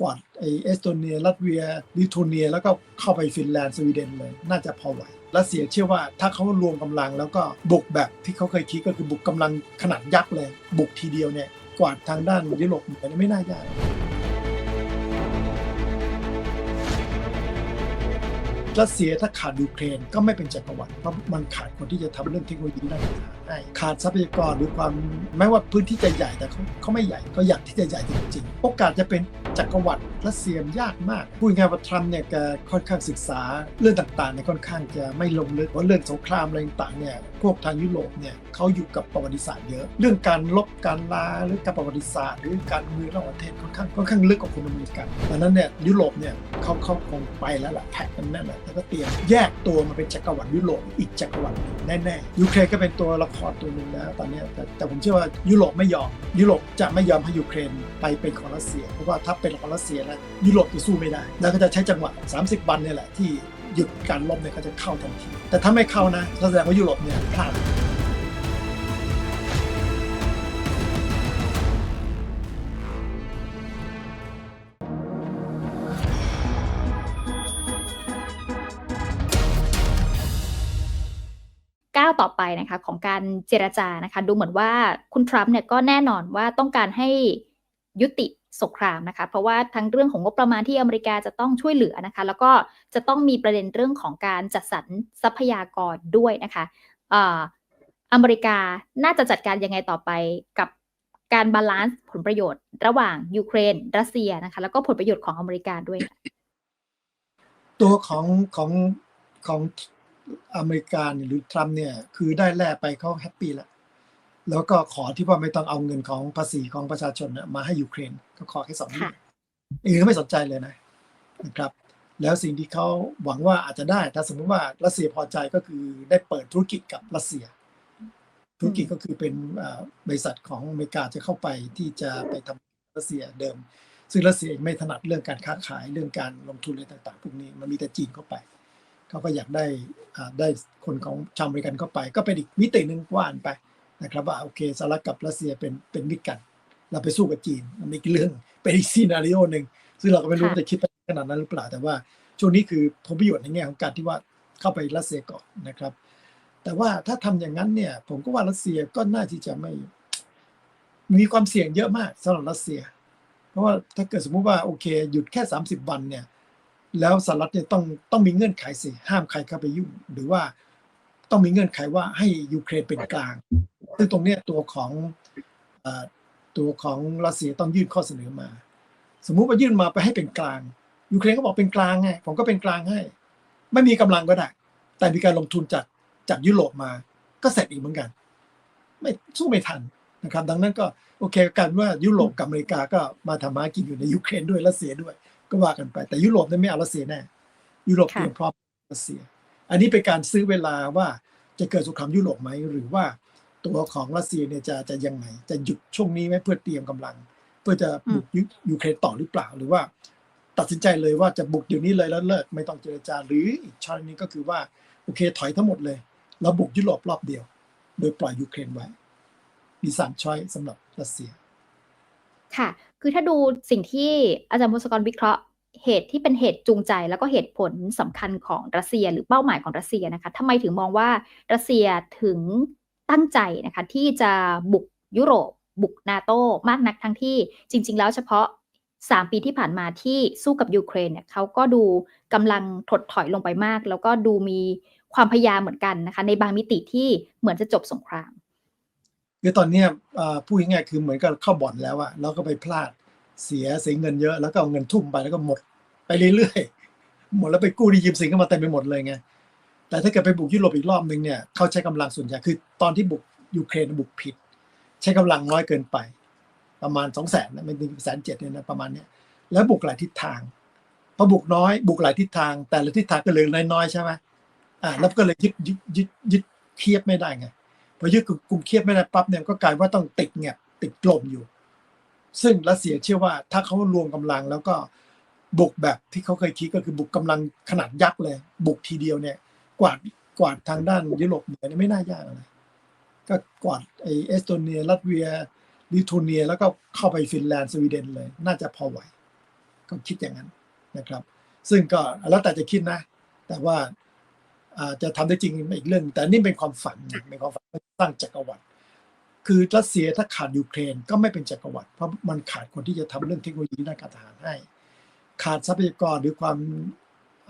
กวาดไอเอสโตเนีย ลัตเวีย ลิทัวเนีย แล้วก็เข้าไปฟินแลนด์ สวีเดนเลย น่าจะพอไหว รัสเซียเชื่อว่าถ้าเขารวมกำลังแล้วก็บุกแบบที่เขาเคยคิดก็คือบุกกำลังขนาดยักษ์เลย บุกทีเดียวเนี่ย กวาดทางด้านยุโรปเหมือนไม่น่ายากรัสเซียถ้าขาดยูเครนก็ไม่เป็นจักรวรรดิเพราะมันขาดคนที่จะทำเรื่องเทคโนโลยีด้านต่างๆให้ขาดทรัพยากรหรือความแม้ว่าพื้นที่จะใหญ่แต่เขาเขาไม่ใหญ่ก็อยากที่จะใหญ่จริงๆ โอกาสจะเป็น จักรวรรดิรัสเซียยากมาก พูดง่ายว่าทรัมป์เนี่ยแกค่อนข้างศึกษาเรื่องต่างๆเนี่ยค่อนข้างจะไม่ลงลึกเพราะเรื่องสงครามอะไรต่างๆเนี่ยพวกทางยุโรปเนี่ยเขาอยู่กับประวัติศาสตร์เยอะ เรื่องการลบการลาหรือการประวัติศาสตร์ หรือการเมืองระหว่างประเทศค่อนข้างค่อนข้างลึกกว่าคนอเมริกันดังนั้นเนี่ยยุโรปเนี่ยเขาเขาคงไปแล้วล่ะแพ็คกันแน่นแหละแล้วก็เตรียมแยกตัวมาเป็นจักรวรรดิยุโรปอีกจักรวรรดิหนึ่งแน่ๆยูเครนก็เป็นตัวละครตัวหนึ่งแล้วตอนนี้แต่แต่ผมเชื่อว่ายุโรปไม่ยอมยุโรปจะไม่ยอมให้ยูเครนไปเป็นของรัสเซียเพราะว่าถ้าเป็นของรัสเซียนะยุโรปจะสู้ไม่ได้ แล้วก็จะใช้จังหวะ 30 วันเนี่ยแหละที่หยุดการลบเนี่ยก็จะเข้าทันที แต่ถ้าไม่เข้านะแสดงว่ายุโรปเนี่ยพลาดก้าวต่อไปนะคะของการเจรจานะคะ ดูเหมือนว่าคุณทรัมป์เนี่ยก็แน่นอนว่าต้องการให้ ยุติสงครามนะคะ เพราะว่าทั้งเรื่องของงบประมาณที่อเมริกาจะต้องช่วยเหลือนะคะ แล้วก็จะต้องมีประเด็นเรื่องของการจัดสรรทรัพยากรด้วยนะคะเออเมริกาน่าจะจัดการยังไงต่อไปกับการบาลานซ์ผลประโยชน์ ระหว่างยูเครน รัสเซียนะคะ แล้วก็ผลประโยชน์ของอเมริกาด้วย ตัวของของของอเมริกาหรือทรัมป์เนี่ย คือได้แลกไปเขาแฮปปี้แล้ว แล้วก็ขอที่ว่าไม่ต้องเอาเงินของภาษีของประชาชนน่ะมาให้ยูเครน ก็ขอแค่สองเรื่องอื่นก็ไม่สนใจเลยนะนะครับ แล้วสิ่งที่เขาหวังว่าอาจจะได้ ถ้าสมมติว่ารัสเซียพอใจก็คือได้เปิดธุรกิจกับรัสเซีย ธุรกิจก็คือเป็นอ่าบริษัทของอเมริกาจะเข้าไปที่จะไปทำรัสเซียเดิม ซึ่งรัสเซียไม่ถนัดเรื่องการค้าขายเรื่องการลงทุนอะไรต่างๆพวกนี้มันมีแต่จีนเข้าไปเขาก็อยากได้อ่าได้คนของชาวอเมริกันเข้าไป ก็เป็นอีกมิติหนึ่งว่านไป นะครับว่าโอเคสหรัฐกับรัสเซียเป็นเป็นมิตรกัน เราไปสู้กับจีนมันมีเรื่องเป็นอีกซีนารีโอหนึ่งซึ่งเราก็ไม่รู้ค่ะว่าจะคิดไปขนาดนั้นหรือเปล่าแต่ว่าช่วงนี้คือผลประโยชน์ในแง่ของการที่ว่าเข้าไปรัสเซียก่อนนะครับ แต่ว่าถ้าทำอย่างนั้นเนี่ย ผมก็ว่ารัสเซียก็น่าที่จะไม่ มีความเสี่ยงเยอะมากสำหรับรัสเซีย เพราะว่าถ้าเกิดสมมุติว่าโอเคหยุดแค่ 30 วันเนี่ย แล้วสหรัฐเนี่ยต้องต้องมีเงื่อนไขสิห้ามใครเข้าไปยุ่ง หรือว่าต้องมีเงื่อนไขว่าให้ยูเครนเป็นกลาง ซึ่งตรงเนี้ยตัวของอตัวของรัสเซียต้องยื่นข้อเสนอมา สมมุติว่ายื่นมาไปให้เป็นกลางยูเครนก็บอกเป็นกลางไงผมก็เป็นกลางให้ ไม่มีกำลังก็ได้ แต่มีการลงทุนจากจากยุโรปมาก็เสร็จอีกเหมือนกัน ไม่สู้ไม่ทันนะครับ ดังนั้นก็โอเคกันว่ายุโรปกับอเมริกาก็มาทำมากินอยู่ในยูเครนด้วยรัสเซียด้วย ก็ว่ากันไป แต่ยุโรปนี่ไม่เอารัสเซียแน่ยุโรปเตรียมพร้อมรัสเซีย อันนี้เป็นการซื้อเวลาว่าจะเกิดสงครามยุโรปไหมหรือว่า ตัวของรัสเซียเนี่ยจะจะยังไง จะหยุดช่วงนี้ไหมเพื่อเตรียมกำลัง เพื่อจะบุกยูยูเครนต่อหรือเปล่าหรือว่า ตัดสินใจเลยว่าจะบุกเดี๋ยวนี้เลยแล้วเลิกไม่ต้องเจรจาหรืออีกช้อยนี้ก็คือว่าโอเคถอยทั้งหมดเลยแล้วบุกยุโรปรอบเดียว โดยปล่อยยูเครนไว้ มีสามช้อยสำหรับรัสเซีย ค่ะ คือถ้าดูสิ่งที่อาจารย์พงศกรวิเคราะห์เหตุที่เป็นเหตุจูงใจแล้วก็เหตุผลสำคัญของรัสเซียหรือเป้าหมายของรัสเซียนะคะทำไมถึงมองว่ารัสเซียถึง ตั้งใจนะคะที่จะบุกยุโรป บุกนาโตมากนักทั้งที่จริง ๆ แล้วเฉพาะ 3 ปีที่ผ่านมาที่สู้กับยูเครนเนี่ยเขาก็ดูกำลังถดถอยลงไปมาก แล้วก็ดูมีความพยายามเหมือนกันนะคะในบางมิติที่เหมือนจะจบสงครามคือตอนนี้พูดง่ายๆคือเหมือนกับเข้าบ่อนแล้วอะแล้วก็ไปพลาดเสียเสียเงินเยอะแล้วก็เอาเงินทุ่มไปแล้วก็หมดไปเรื่อยๆหมดแล้วไปกู้ดียืมสินก็มาเต็มไปหมดเลยไง แต่ถ้าเกิดไปบุกยุโรปอีกรอบหนึ่งเนี่ยเขาใช้กำลังส่วนใหญ่คือตอนที่บุกยูเครนบุกผิด ใช้กำลังน้อยเกินไป ประมาณสองแสนนะไม่ถึงแสนเจ็ดเนี่ยนะประมาณเนี้ยแล้วบุกหลายทิศทางพอบุกน้อยบุกหลายทิศทาง แต่ละทิศทางก็เลยน้อยๆใช่ไหมอ่าแล้วก็เลยยึดยึดยึดยึดเคียบไม่ได้ไงพอยึดกลุ่มเคียบไม่ได้ปั๊บเนี่ยก็กลายว่าต้องติดเงียบติดกลมอยู่ ซึ่งรัสเซียเชื่อว่าถ้าเขารวมกำลังแล้วก็บุกแบบที่เขาเคยคิดก็คือบุกกำลังขนาดยักษ์เลย บุกทีเดียวเนี่ย กวาดกวาดทางด้านยุโรปเหนือนี่ไม่น่ายากอะไรก็กวาดไอเอสโตเนียลัตเวียลิทัวเนีย แล้วก็เข้าไปฟินแลนด์สวีเดนเลย น่าจะพอไหวเขาคิดอย่างนั้นนะครับ ซึ่งก็แล้วแต่จะคิดนะ แต่ว่าอาจจะทำได้จริงอีกเรื่อง แต่นี่เป็นความฝันเป็นความฝันสร้างจักรวรรดิคือรัสเซียถ้าขาดยูเครนก็ไม่เป็นจักรวรรดิเพราะมันขาดคนที่จะทำเรื่องเทคโนโลยีด้านการทหารให้ ขาดทรัพยากรหรือความ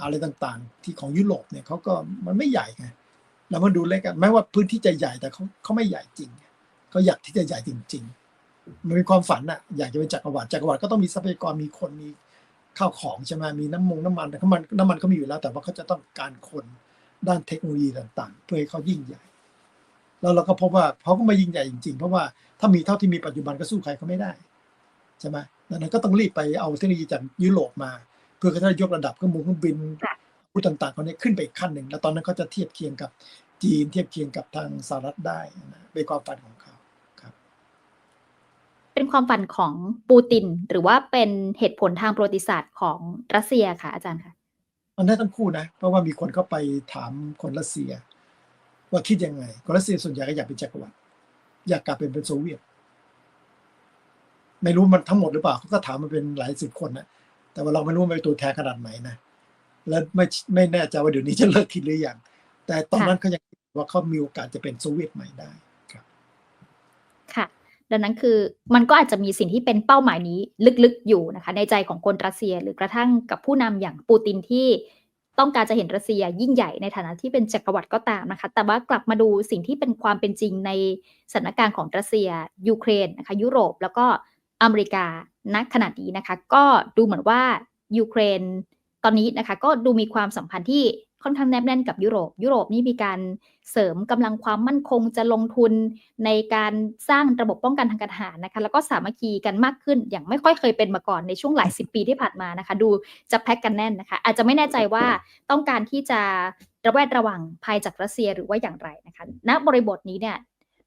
อะไรต่างๆ ที่ของยุโรปเนี่ยเขาก็มันไม่ใหญ่ไงแล้วมันดูเล็กกันแม้ว่าพื้นที่จะใหญ่แต่เขาเขาไม่ใหญ่จริงเขาอยากที่จะใหญ่จริง ๆ มันเป็นความฝันอะอยากจะเป็นจักรวรรดิจักรวรรดิก็ต้องมีทรัพยากรมีคนมีข้าวของใช่ไหมมีน้ำมงน้ำมันแต่น้ำมันน้ำมันก็มีอยู่แล้ว แต่ว่าเขาจะต้องการคนด้านเทคโนโลยีต่าง ๆ เพื่อให้เขายิ่งใหญ่ แล้วเราก็พบว่าเขาก็ไม่ยิ่งใหญ่จริง ๆ เพราะว่าถ้ามีเท่าที่มีปัจจุบันก็สู้ใครเขาไม่ได้ใช่ไหมดังนั้นก็ต้องรีบไปเอาเทคโนโลยีจากยุโรปมา พื่อเขาจะได้ยกระดับเครื่องมือเครื่องบินค่ะผู้ต่างๆเขาเนี่ยขึ้นไปอีกขั้นหนึ่งแล้วตอนนั้นเขาจะเทียบเคียงกับจีนเทียบเคียงกับทางสหรัฐได้นะเป็นความฝันของเขาครับ เป็นความฝันของปูติน หรือว่าเป็นเหตุผลทางประวัติศาสตร์ของรัสเซียค่ะอาจารย์ค่ะมันได้ทั้งคู่นะ เพราะว่ามีคนเข้าไปถามคนรัสเซีย ว่าคิดยังไง คนรัสเซียส่วนใหญ่ก็อยากเป็นจักรวรรดิอยากกลับเป็นเป็นโซเวียต ไม่รู้มันทั้งหมดหรือเปล่าเขาก็ถามมาเป็นหลายสิบคนนะ แต่ว่าเราไม่รู้ว่ามันเป็นตัวแทนขนาดไหนนะและไม่ไม่แน่ใจว่าเดี๋ยวนี้จะเลิกคิดหรือยังแต่ตอนนั้นเขายังคิดว่าเขามีโอกาสจะเป็นโซเวียตใหม่ได้ครับ ค่ะ ดังนั้นคือมันก็อาจจะมีสิ่งที่เป็นเป้าหมายนี้ลึกๆอยู่นะคะ ในใจของคนรัสเซียหรือกระทั่งกับผู้นำอย่างปูตินที่ต้องการจะเห็นรัสเซียยิ่งใหญ่ในฐานะที่เป็นจักรวรรดิก็ตามนะคะ แต่ว่ากลับมาดูสิ่งที่เป็นความเป็นจริงในสถานการณ์ของรัสเซียยูเครนนะคะ ยุโรปแล้วก็ อเมริกาณขณะนี้นะคะ ก็ดูเหมือนว่ายูเครนตอนนี้นะคะ ก็ดูมีความสัมพันธ์ที่ค่อนข้างแนบแน่นกับยุโรป ยุโรปนี่มีการเสริมกำลังความมั่นคงจะลงทุนในการสร้างระบบป้องกันทางการทหารนะคะ แล้วก็สามัคคีกันมากขึ้น อย่างไม่ค่อยเคยเป็นมาก่อนในช่วงหลายสิบปีที่ผ่านมานะคะ ดูจะแพ็กกันแน่นนะคะ อาจจะไม่แน่ใจว่าต้องการที่จะระแวดระวังภัยจากรัสเซียหรือว่าอย่างไรนะคะ ณบริบทนี้เนี่ย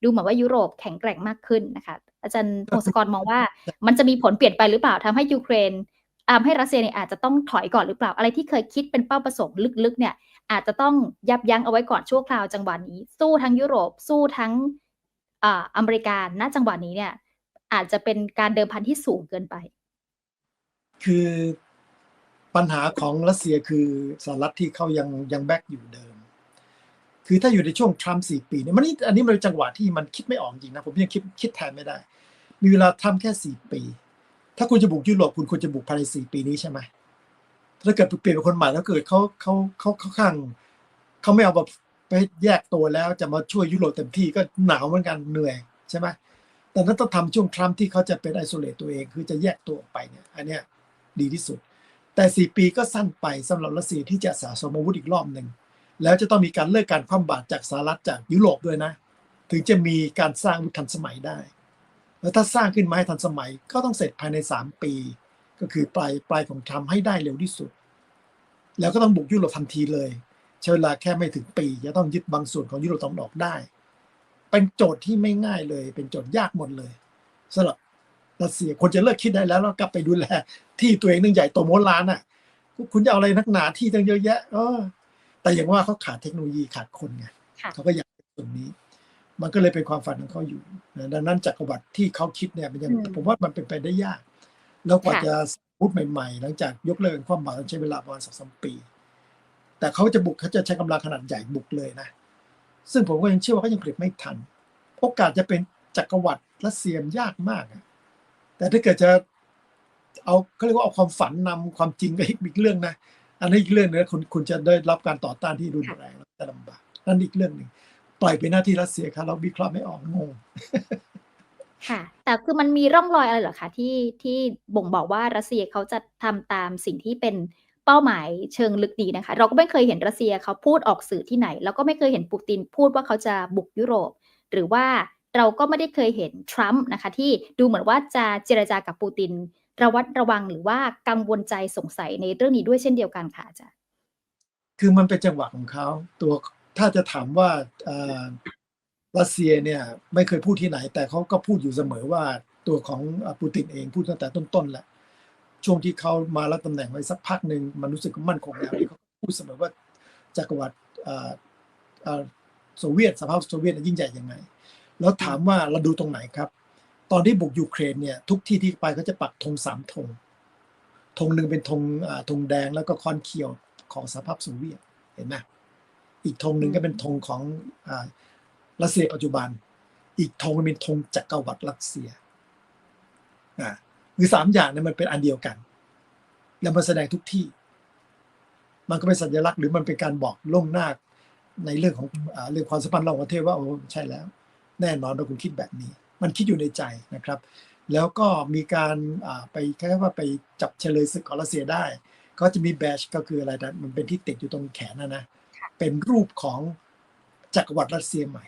ดูเหมือนว่ายุโรปแข็งแกร่งมากขึ้นนะคะ อาจารย์พงศกรมองว่า มันจะมีผลเปลี่ยนไปหรือเปล่าทำให้ยูเครนทำให้รัสเซียเนี่ยอาจจะต้องถอยก่อนหรือเปล่า อะไรที่เคยคิดเป็นเป้าประสงค์ลึกๆเนี่ย อาจจะต้องยับยั้งเอาไว้ก่อนชั่วคราวจังหวะนี้ สู้ทั้งยุโรปสู้ทั้งอเมริกาณจังหวะนี้เนี่ย อาจจะเป็นการเดิมพันที่สูงเกินไป คือปัญหาของรัสเซียคือสหรัฐที่เขายังยังแบกอยู่เดิม คือถ้าอยู่ในช่วงทรัมป์สี่ปีเนี่ยมันนี่อันนี้มันเป็นจังหวะที่มันคิดไม่ออกจริงนะผมยังคิดคิดแทนไม่ได้ มีเวลาทำแค่สี่ปี ถ้าคุณจะบุกยุโรปคุณควรจะบุกภายในสี่ปีนี้ใช่ไหมถ้าเกิดเปลี่ยนเป็นคนใหม่แล้วเกิดเขาเขาเขาเขาข้างเขาไม่เอาแบบไปแยกตัวแล้วจะมาช่วยยุโรปเต็มที่ก็หนาวเหมือนกันเหนื่อยใช่ไหมแต่นั้นต้องทำช่วงทรัมป์ที่เขาจะเป็นไอโซเลตตัวเองคือจะแยกตัวออกไปเนี่ยอันเนี้ยดีที่สุด แต่สี่ปีก็สั้นไปสำหรับรัสเซียที่จะสะสมอาวุธอีกรอบหนึ่ง แล้วจะต้องมีการเลิกการคว่ำบาตรจากสหรัฐจากยุโรปด้วยนะ ถึงจะมีการสร้างอาวุธทันสมัยได้ แล้วถ้าสร้างขึ้นมาให้ทันสมัยก็ต้องเสร็จภายใน 3 ปี ก็คือปลายปลายของทรัมป์ให้ได้เร็วที่สุด แล้วก็ต้องบุกยุโรปทันทีเลยใช้เวลาแค่ไม่ถึงปี จะต้องยึดบางส่วนของยุโรปตะวันออกได้ เป็นโจทย์ที่ไม่ง่ายเลย เป็นโจทย์ยากหมดเลยสำหรับรัสเซียคนจะเลิกคิดได้แล้วแล้วกลับไปดูแลที่ตัวเองนึงใหญ่โตโมลานอะ คุณจะเอาอะไรนักหนาที่ตั้งเยอะแยะเออ แต่อย่างว่าเขาขาดเทคโนโลยีขาดคนไงค่ะเขาก็อยากเป็นส่วนนี้ มันก็เลยเป็นความฝันของเขาอยู่นะดังนั้นจักรวรรดิที่เขาคิดเนี่ยมันยังอืมผมว่ามันเป็นไปได้ยาก แล้วกว่าค่ะจะพูดใหม่ ๆ หลังจากยกเลิกความหมายใช้เวลาประมาณสักสามปี แต่เขาจะบุกเขาจะใช้กำลังขนาดใหญ่บุกเลยนะ ซึ่งผมก็ยังเชื่อว่าเขายังผลิตไม่ทัน โอกาสจะเป็นจักรวรรดิรัสเซียมยากมากอะแต่ถ้าเกิดจะเอาเขาเรียกว่าเอาความฝันนำความจริงก็อีกเรื่องนะ อันนี้อีกเรื่องหนึงคุณคุณจะได้รับการต่อต้านที่รุนแรงและลำบากนั่นอีกเรื่องหนึ่งปล่อยเป็นหน้าที่รัสเซียครับเราวิเคราะห์ไม่ออกงงค่ะ แต่คือมันมีร่องรอยอะไรเหรอคะที่ที่บ่งบอกว่ารัสเซียเขาจะทำตามสิ่งที่เป็นเป้าหมายเชิงลึกดีนะคะ เราก็ไม่เคยเห็นรัสเซียเขาพูดออกสื่อที่ไหน แล้วก็ไม่เคยเห็นปูตินพูดว่าเขาจะบุกยุโรป หรือว่าเราก็ไม่ได้เคยเห็นทรัมป์นะคะ ที่ดูเหมือนว่าจะเจรจากับปูติน ระวัดระวังหรือว่ากังวลใจสงสัยในเรื่องนี้ด้วยเช่นเดียวกันค่ะอาจารย์คือมันเป็นจังหวะของเขาตัวถ้าจะถามว่าอ่อรัสเซียเนี่ยไม่เคยพูดที่ไหน แต่เขาก็พูดอยู่เสมอว่าตัวของปูตินเองพูดตั้งแต่ต้นๆแหละช่วงที่เขามารับตำแหน่งไว้สักพักหนึ่งมันรู้สึกมั่นคงแล้วที่เขาพูดเสมอว่าจักรวรรดิอ่อเอ่อโซเวียตสภาพโซเวียตยิ่งใหญ่ยังไง แล้วถามว่าเราดูตรงไหนครับ ตอนที่บุกยูเครนเนี่ยทุกที่ที่ไปเขาจะปักธงสามธงธงหนึ่งเป็นธงธงแดงแล้วก็คอนเขียวของสหภาพโซเวียตเห็นไหมอีกธงหนึ่งก็เป็นธงของอ่ารัสเซียปัจจุบัน อีกธงเป็นธงจักรวรรดิรัสเซียอ่าคือสามอย่างเนี่ยมันเป็นอันเดียวกัน แล้วมันแสดงทุกที่ มันก็เป็นสัญลักษณ์หรือมันเป็นการบอกล่วงหน้าในเรื่องของอเรื่องความสัมพันธ์ระหว่างประเทศว่าโอ้ใช่แล้ว แน่นอนเราคุณคิดแบบนี้ มันคิดอยู่ในใจนะครับ แล้วก็มีการอ่าไปแค่ว่าไปจับเฉลยศึกของรัสเซียได้ ก็จะมีแบชก็คืออะไรนะมันเป็นที่ติดอยู่ตรงแขนนะนะเป็นรูปของจักรวรรดิรัสเซียใหม่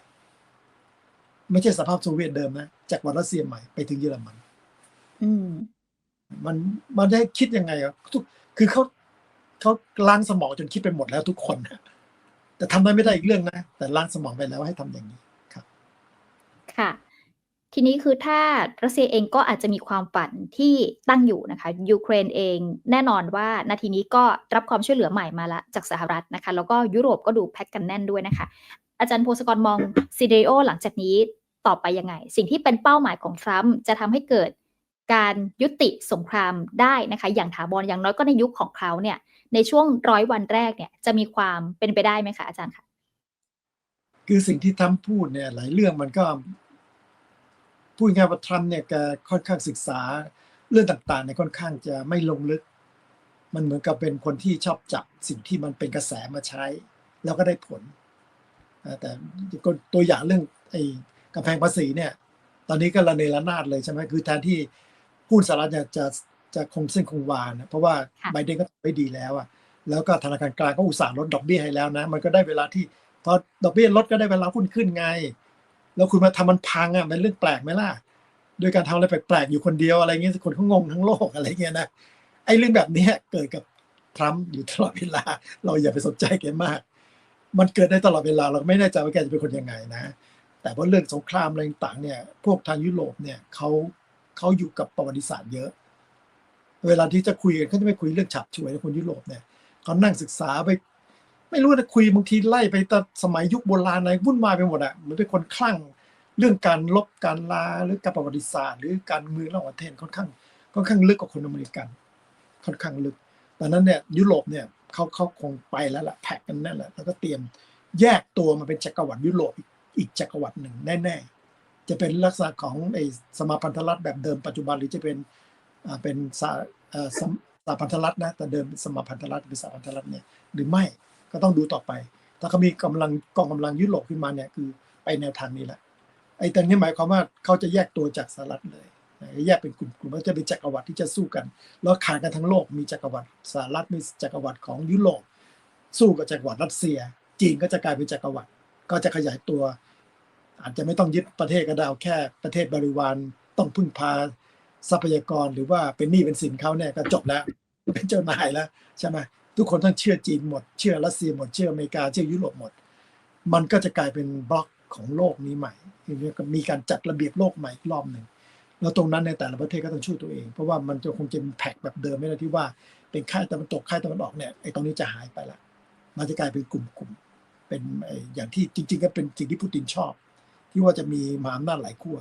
ไม่ใช่สภาพโซเวียตเดิมนะจักรวรรดิรัสเซียใหม่ไปถึงเยอรมัน อืมมันมันได้คิดยังไงอะทุกคือเขาเขาล้างสมองจนคิดไปหมดแล้วทุกคนนะแต่ทำได้ไม่ได้อีกเรื่องนะ แต่ล้างสมองไปแล้วให้ทำอย่างนี้ครับ ค่ะ ทีนี้คือถ้ารัสเซียเองก็อาจจะมีความฝันที่ตั้งอยู่นะคะยูเครนเองแน่นอนว่านาทีนี้ก็รับความช่วยเหลือใหม่มาละจากสหรัฐนะคะ แล้วก็ยุโรปก็ดูแพ็กกันแน่นด้วยนะคะ อาจารย์โพสกรมองซีเดโอหลังจากนี้ต่อไปยังไง สิ่งที่เป็นเป้าหมายของทรัมป์จะทำให้เกิดการยุติสงครามได้นะคะ อย่างถาวรอย่างน้อยก็ในยุคของเขาเนี่ย ในช่วงร้อยวันแรกเนี่ยจะมีความเป็นไปได้ไหมคะอาจารย์คะคือสิ่งที่ทรัมพูดเนี่ยหลายเรื่องมันก็ พูดง่ายว่าทรัมป์เนี่ยแกค่อนข้างศึกษาเรื่องต่างๆเนี่ยค่อนข้างจะไม่ลงลึก มันเหมือนกับเป็นคนที่ชอบจับสิ่งที่มันเป็นกระแสมาใช้ แล้วก็ได้ผลอ่าแต่ตัวอย่างเรื่องไอ้กำแพงภาษีเนี่ย ตอนนี้ก็ระเนระนาดเลยใช่ไหมคือแทนที่หุ้นสหรัฐเนี่ยจะจะคงเส้นคงวานะเพราะว่าไบเดนก็ทำไว้ดีแล้วอะแล้วก็ธนาคารกลางก็อุตส่าห์ลดดอกเบี้ยให้แล้วนะ มันก็ได้เวลาที่พอดอกเบี้ยลดก็ได้เวลาหุ้นขึ้นไง แล้วคุณมาทำมันพังอะมันเรื่องแปลกไหมล่ะโดยการทำอะไรแปลกๆอยู่คนเดียวอะไรเงี้ยคนเขางงทั้งโลกอะไรเงี้ยนะไอ้เรื่องแบบนี้เกิดกับทรัมป์อยู่ตลอดเวลา เราอย่าไปสนใจแกมาก มันเกิดได้ตลอดเวลาเราไม่แน่ใจว่าแกจะเป็นคนยังไงนะ แต่ว่าเรื่องสงครามอะไรต่างเนี่ย พวกทางยุโรปเนี่ยเขาเขาอยู่กับประวัติศาสตร์เยอะ เวลาที่จะคุยกันเขาจะไม่คุยเรื่องฉับฉวยนคนยุโรปเนี่ยเขานั่งศึกษาไป ไม่รู้นะคุยบางทีไล่ไปแต่สมัยยุคโบราณอะไรวุ่นวายไปหมดอะมันเป็นคนคลั่งเรื่องการลบการลาหรือการประวัติศาสตร์ หรือการเมืองระหว่างประเทศค่อนข้างค่อนข้างลึกกว่าคนอเมริกัน ค่อนข้างลึกดังนั้นเนี่ยยุโรปเนี่ยเขาเขาคงไปแล้วล่ะแพ็กกันแน่นแหละแล้วก็เตรียมแยกตัวมาเป็นจักรวรรดิยุโรปอีกอีกจักรวรรดิหนึ่งแน่ๆ จะเป็นลักษณะของไอ้สมาพันธรัฐแบบเดิมปัจจุบันหรือจะเป็นอ่าเป็นสาอ่อสมสาพันธรัฐนะแต่เดิมเป็นสมาพันธรัฐเป็นสาพันธรัฐเนี่ยหรือไม่ ก็ต้องดูต่อไป ถ้าเขามีกำลังกองกำลังยุโรปขึ้นมาเนี่ยคือไปแนวทางนี้แหละ ไอ้ตรงนี้หมายความว่าเขาจะแยกตัวจากสหรัฐเลยแยกเป็นกลุ่มๆแล้วจะเป็นจักรวรรดิที่จะสู้กัน แล้วขายกันทั้งโลกมีจักรวรรดิสหรัฐมีจักรวรรดิของยุโรปสู้กับจักรวรรดิรัสเซีย จีนก็จะกลายเป็นจักรวรรดิก็จะขยายตัว อาจจะไม่ต้องยึดประเทศก็ได้เอาแค่ประเทศบริวารต้องพึ่งพาทรัพยากรหรือว่าเป็นหนี้เป็นสินเขาเนี่ยก็จบแล้ว เป็นเจ้านายแล้วใช่ไหม ทุกคนต้องเชื่อจีนหมด เชื่อรัสเซียหมด เชื่ออเมริกา เชื่อยุโรปหมด มันก็จะกลายเป็นบล็อกของโลกนี้ใหม่ก็มีการจัดระเบียบโลกใหม่อีกรอบหนึ่งแล้วตรงนั้นในแต่ละประเทศก็ต้องช่วยตัวเอง เพราะว่ามันจะคงจะมีแพ็กแบบเดิมไม่ได้ที่ว่าเป็นค่ายตะวันตกค่ายตะวันออกเนี่ยไอ้ตรงนี้จะหายไปละ มันจะกลายเป็นกลุ่มๆเป็นไอ้อย่างที่จริง ๆ ก็เป็นสิ่งที่ปูตินชอบ ที่ว่าจะมีมหาอำนาจหลายขั้ว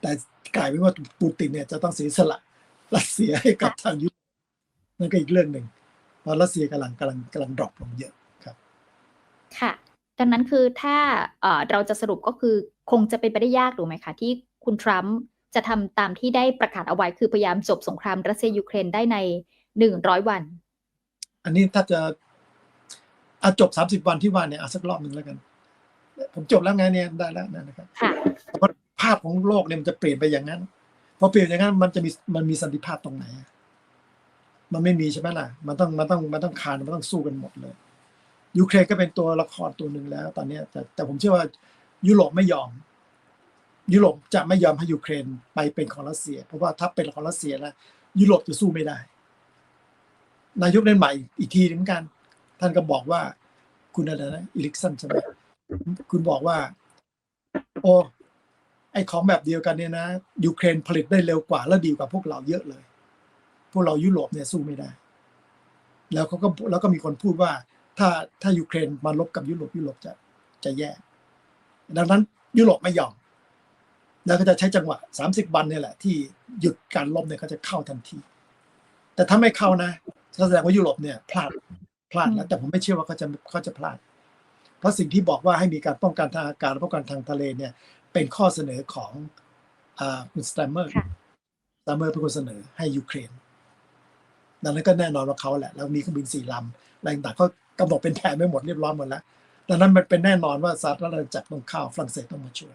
แต่กลายเป็นว่าปูตินเนี่ยจะต้องเสียสละรัสเซียให้กับทางยุโรปนั่นก็อีกเรื่องหนึ่ง เพราะรัสเซียกำลังกำลังกำลังดรอปลงเยอะครับค่ะดังนั้นคือถ้าเอ่อเราจะสรุปก็คือคงจะเป็นไปได้ยากถูกไหมคะ ที่คุณทรัมป์จะทำตามที่ได้ประกาศเอาไว้คือพยายามจบสงครามรัสเซียยูเครนได้ในหนึ่งร้อยวัน อันนี้ถ้าจะอาจบสามสิบวันที่ว่าเนี่ยเอาสักรอบหนึ่งแล้วกัน ผมจบแล้วไงเนี่ยได้แล้วนะครับค่ะเพราะภาพของโลกเนี่ยมันจะเปลี่ยนไปอย่างนั้นพอเปลี่ยนอย่างนั้นมันจะมีมันมีสันติภาพตรงไหนอะ มันไม่มีใช่ไหมล่ะ มันต้องมันต้องมันต้องคานมันต้องสู้กันหมดเลย ยูเครนก็เป็นตัวละครตัวหนึ่งแล้ว ตอนนี้แต่แต่ผมเชื่อว่ายุโรปไม่ยอม ยุโรปจะไม่ยอมให้ยูเครนไปเป็นของรัสเซีย เพราะว่าถ้าเป็นของรัสเซียแล้วยุโรปจะสู้ไม่ได้ นายกเล่นใหม่อีกทีเหมือนกัน ท่านก็บอกว่า คุณอะไรนะอิลิกสันใช่ไหมคุณบอกว่า โอ้ไอของแบบเดียวกันเนี่ยนะยูเครนผลิตได้เร็วกว่าและดีกว่าพวกเราเยอะเลย พวกเรายุโรปเนี่ยสู้ไม่ได้ แล้วเขาก็แล้วก็มีคนพูดว่า ถ้าถ้ายูเครนมาลบกับยุโรปยุโรปจะจะแย่ ดังนั้นยุโรปไม่ยอม แล้วก็จะใช้จังหวะ 30 วันเนี่ยแหละ ที่หยุดการลบเนี่ยเขาจะเข้าทันที แต่ถ้าไม่เข้านะแสดงว่ายุโรปเนี่ยพลาดพลาดแล้วแต่ผมไม่เชื่อว่าเขาจะเขาจะพลาด เพราะสิ่งที่บอกว่าให้มีการป้องกันทางอากาศและป้องกันทางทะเลเนี่ย เป็นข้อเสนอของอาคุณสแตมเมอร์ค่ะสแตมเมอร์เป็นคนเสนอให้ยูเครน ดังนั้นก็แน่นอนว่าเขาแหละแล้วมีเครื่องบินสี่ลำอะไรต่างๆเขากำหนดเป็นแผนไม่หมดเรียบร้อยหมดแล้วดังนั้นมันเป็นแน่นอนว่าสหรัฐอาณาจักรต้องเข้าฝรั่งเศสต้องมาช่วย